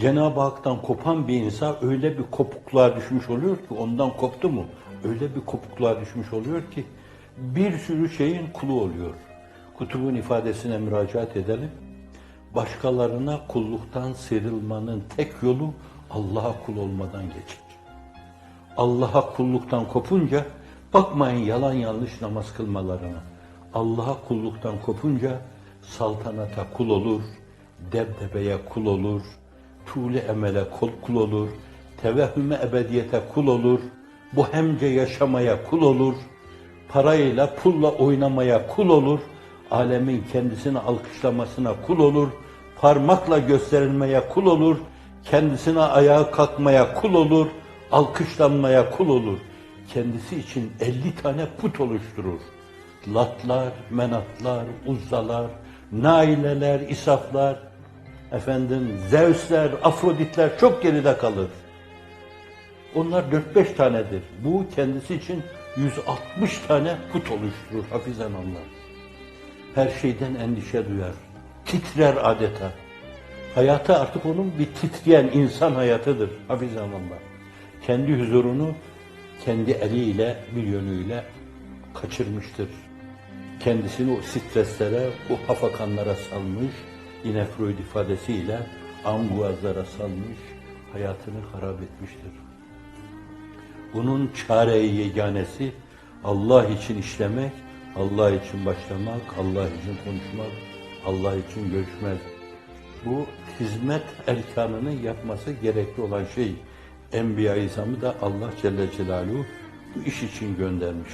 Cenab-ı Hak'tan kopan bir insan öyle bir kopukluğa düşmüş oluyor ki ondan koptu mu? Öyle bir kopukluğa düşmüş oluyor ki bir sürü şeyin kulu oluyor. Kutubun ifadesine müracaat edelim. Başkalarına kulluktan sıyrılmanın tek yolu Allah'a kul olmadan geçer. Allah'a kulluktan kopunca bakmayın yalan yanlış namaz kılmalarına. Allah'a kulluktan kopunca saltanata kul olur, debdebeye kul olur, tuğle emele kul, kul olur, tevehhüme ebediyete kul olur, bu hemce yaşamaya kul olur, parayla pulla oynamaya kul olur, alemin kendisini alkışlamasına kul olur, parmakla gösterilmeye kul olur, kendisine ayağa kalkmaya kul olur, alkışlanmaya kul olur. Kendisi için 50 tane put oluşturur. Latlar, menatlar, uzzalar, naileler, isaflar, efendim Zeusler, Afroditler çok geride kalır. Onlar 4-5 tanedir. Bu kendisi için 160 tane put oluşturur hafizan Allah. Her şeyden endişe duyar. Titrer adeta. Hayatı artık onun bir titreyen insan hayatıdır hafizan Allah. Kendi huzurunu kendi eliyle bir yönüyle kaçırmıştır. Kendisini o streslere, o hafakanlara salmış, yine Freud ifadesiyle anguazlara salmış, hayatını harap etmiştir. Bunun çare-i yeganesi Allah için işlemek, Allah için başlamak, Allah için konuşmak, Allah için görüşmek. Bu hizmet erkanını yapması gerekli olan şey. Enbiya-i da Allah Celle Celaluhu bu iş için göndermiş.